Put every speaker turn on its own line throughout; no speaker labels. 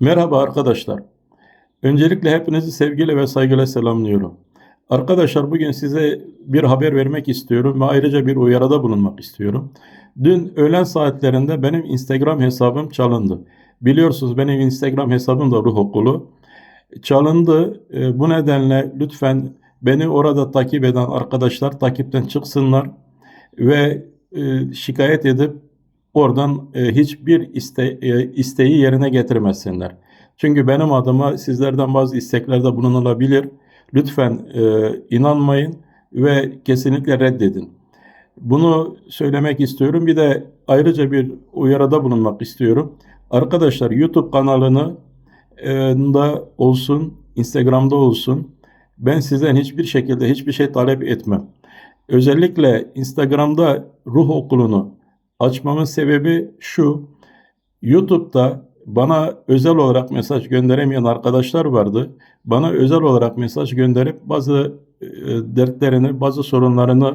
Merhaba arkadaşlar. Öncelikle hepinizi sevgiyle ve saygıyla selamlıyorum. Arkadaşlar bugün size bir haber vermek istiyorum ve ayrıca bir uyarıda bulunmak istiyorum. Dün öğlen saatlerinde benim Instagram hesabım çalındı. Biliyorsunuz benim Instagram hesabım da Ruh Okulu. Çalındı. E, Bu nedenle lütfen beni orada takip eden arkadaşlar takipten çıksınlar ve e, şikayet edip oradan e, hiçbir iste, e, isteği yerine getirmesinler. Çünkü benim adıma sizlerden bazı isteklerde bulunulabilir. Lütfen e, inanmayın ve kesinlikle reddedin. Bunu söylemek istiyorum. Bir de ayrıca bir uyarıda bulunmak istiyorum. Arkadaşlar YouTube kanalını e, da olsun, Instagram'da olsun. Ben sizden hiçbir şekilde hiçbir şey talep etmem. Özellikle Instagram'da ruh okulunu açmamın sebebi şu. YouTube'da bana özel olarak mesaj gönderemeyen arkadaşlar vardı. Bana özel olarak mesaj gönderip bazı e, dertlerini, bazı sorunlarını,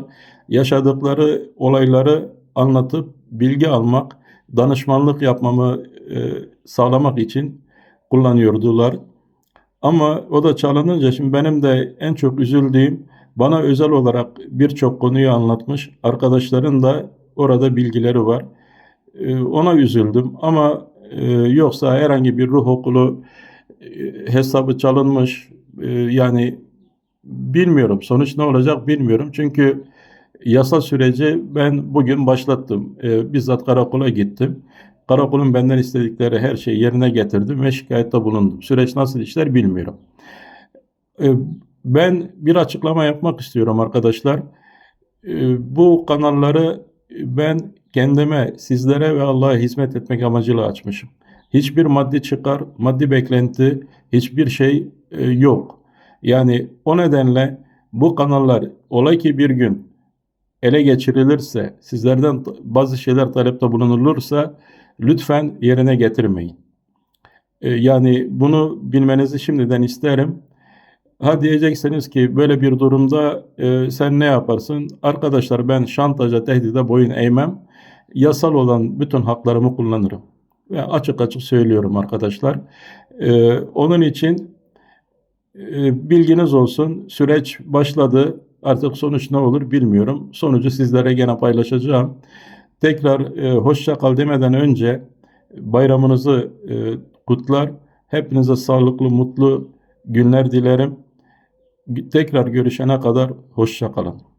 yaşadıkları olayları anlatıp bilgi almak, danışmanlık yapmamı e, sağlamak için kullanıyordular. Ama o da çalınınca şimdi benim de en çok üzüldüğüm bana özel olarak birçok konuyu anlatmış arkadaşların da orada bilgileri var. Ee, Ona üzüldüm ama e, yoksa herhangi bir ruh okulu e, hesabı çalınmış e, yani bilmiyorum. Sonuç ne olacak bilmiyorum. Çünkü yasa süreci ben bugün başlattım. E, bizzat karakola gittim. Karakolun benden istedikleri her şeyi yerine getirdim ve şikayette bulundum. Süreç nasıl işler bilmiyorum. E, ben bir açıklama yapmak istiyorum arkadaşlar. E, bu kanalları ben kendime, sizlere ve Allah'a hizmet etmek amacıyla açmışım. Hiçbir maddi çıkar, maddi beklenti, hiçbir şey e, yok. Yani o nedenle bu kanallar olay ki bir gün ele geçirilirse, sizlerden bazı şeyler talepte bulunulursa lütfen yerine getirmeyin. E, yani bunu bilmenizi şimdiden isterim. Ha diyeceksiniz ki böyle bir durumda e, sen ne yaparsın? Arkadaşlar ben şantaja, tehdide boyun eğmem. Yasal olan bütün haklarımı kullanırım. Ve açık açık söylüyorum arkadaşlar. E, onun için e, bilginiz olsun. Süreç başladı. Artık sonuç ne olur bilmiyorum. Sonucu sizlere gene paylaşacağım. Tekrar e, hoşça kal demeden önce bayramınızı e, kutlar. Hepinize sağlıklı, mutlu günler dilerim. Tekrar görüşene kadar hoşça kalın.